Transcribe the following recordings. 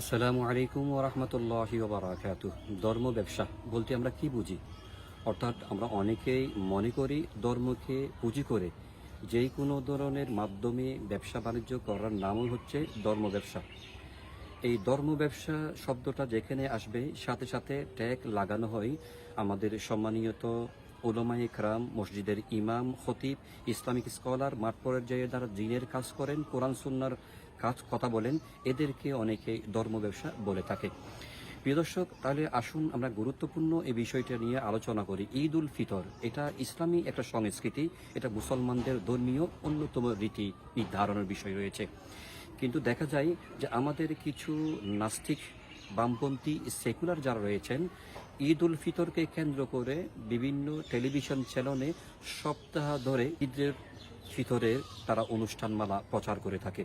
আসসালামু আলাইকুম ওরহমতুল্লাহি ওবরাকাতু ধর্ম ব্যবসা বলতে আমরা কি বুঝি? অর্থাৎ আমরা অনেকেই মনে করি ধর্মকে পুঁজি করে যেই কোনো ধরনের মাধ্যমে ব্যবসা বাণিজ্য করার নামই হচ্ছে ধর্ম ব্যবসা। এই ধর্ম ব্যবসা শব্দটা যেখানে আসবে, সাথে সাথে ট্যাগ লাগানো হয় আমাদের সম্মানীয়ত ওলমাই ক্রাম মসজিদের ইমাম, খতিব, ইসলামিক স্কলার, মাঠ পর্যায়ে যারা জিনের কাজ করেন, কোরআন, সুন্নার কাজ, কথা বলেন, এদেরকে অনেকে ধর্ম ব্যবসা বলে থাকে। প্রিয় দর্শক, তাহলে আসুন আমরা গুরুত্বপূর্ণ এই বিষয়টা নিয়ে আলোচনা করি। ঈদ উল ফিতর, এটা ইসলামী একটা সংস্কৃতি, এটা মুসলমানদের ধর্মীয় অন্যতম রীতি নির্ধারণের বিষয় রয়েছে। কিন্তু দেখা যায় যে আমাদের কিছু নাস্তিক, বামপন্থী, সেকুলার যারা রয়েছেন, ঈদ উল ফিতরকে কেন্দ্র করে বিভিন্ন টেলিভিশন চ্যানেলে সপ্তাহ ধরে ঈদের ফিতরের তারা অনুষ্ঠানমালা প্রচার করে থাকে।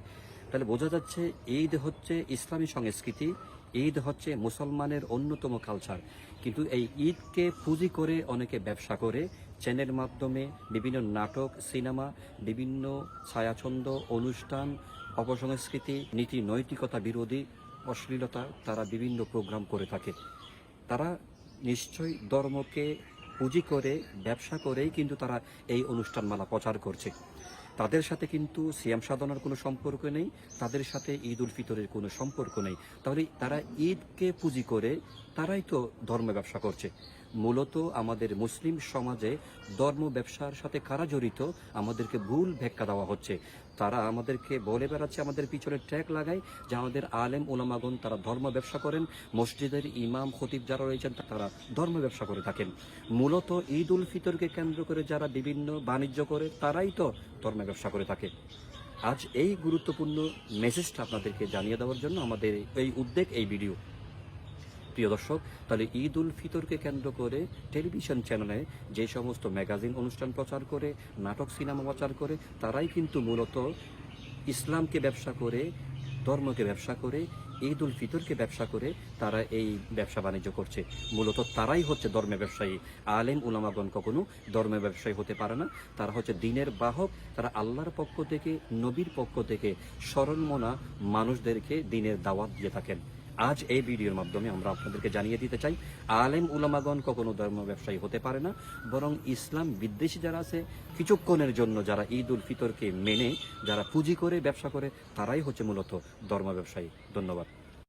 তাহলে বোঝা যাচ্ছে ঈদ হচ্ছে ইসলামী সংস্কৃতি, ঈদ হচ্ছে মুসলমানের অন্যতম কালচার কিন্তু এই ঈদকে পুঁজি করে অনেকে ব্যবসা করে চ্যানেল মাধ্যমে বিভিন্ন নাটক সিনেমা বিভিন্ন ছায়াছন্দ, অনুষ্ঠান, অপসংস্কৃতি, নীতি, নৈতিকতা বিরোধী অশ্লীলতা তারা বিভিন্ন প্রোগ্রাম করে থাকে। তারা নিশ্চয়ই ধর্মকে পুঁজি করে, ব্যবসা করেই কিন্তু তারা এই অনুষ্ঠানমালা প্রচার করছে। তাদের সাথে কিন্তু সিয়াম সাধনার কোনো সম্পর্ক নেই, তাদের সাথে ঈদ উল ফিতরের কোনো সম্পর্ক নেই। তাহলে তারা ঈদকে পুঁজি করে তারাই তো ধর্ম ব্যবসা করছে। মূলত আমাদের মুসলিম সমাজে ধর্ম ব্যবসার সাথে কারা জড়িত, আমাদেরকে ভুল ব্যাখ্যা দেওয়া হচ্ছে। তারা আমাদেরকে বলে বেড়াচ্ছে, আমাদের পিছনে ট্র্যাক লাগায় যে আমাদের আলেম ওলামাগন তারা ধর্ম ব্যবসা করেন। মসজিদের ইমাম, খতিব যারা রয়েছেন, তারা ধর্ম ব্যবসা করে থাকেন। মূলত ঈদ উল ফিতরকে কেন্দ্র করে যারা বিভিন্ন বাণিজ্য করে, তারাই তো ধর্ম ব্যবসা করে থাকে। আজ এই গুরুত্বপূর্ণ মেসেজটা আপনাদেরকে জানিয়ে দেওয়ার জন্য আমাদের এই উদ্যোগ এই ভিডিও প্রিয় দর্শক, তাহলে ঈদ উল ফিতরকে কেন্দ্র করে টেলিভিশন চ্যানেলে যে সমস্ত ম্যাগাজিন অনুষ্ঠান প্রচার করে, নাটক, সিনেমা প্রচার করে, তারাই কিন্তু মূলত ইসলামকে ব্যবসা করে, ধর্মকে ব্যবসা করে ঈদ উল ফিতরকে ব্যবসা করে তারা এই ব্যবসা বাণিজ্য করছে। মূলত তারাই হচ্ছে ধর্মে ব্যবসায়ী। আলেম, উলামাগণ কখনো ধর্মের ব্যবসায়ী হতে পারে না। তারা হচ্ছে দিনের বাহক। তারা আল্লাহর পক্ষ থেকে, নবীর পক্ষ থেকে স্মরণমনা মানুষদেরকে দিনের দাওয়াত দিয়ে থাকেন। আজ এই ভিডিওর মাধ্যমে আমরা আপনাদেরকে জানিয়ে দিতে চাই, আলেম উলামাগণ কখনো ধর্ম ব্যবসায়ী হতে পারে না, বরং ইসলাম বিদ্বেষী যারা আছে, কিছুক্ষণের জন্য যারা ঈদ উল ফিতরকে মেনে, যারা পুঁজি করে, ব্যবসা করে, তারাই হচ্ছে মূলত ধর্ম ব্যবসায়ী। ধন্যবাদ।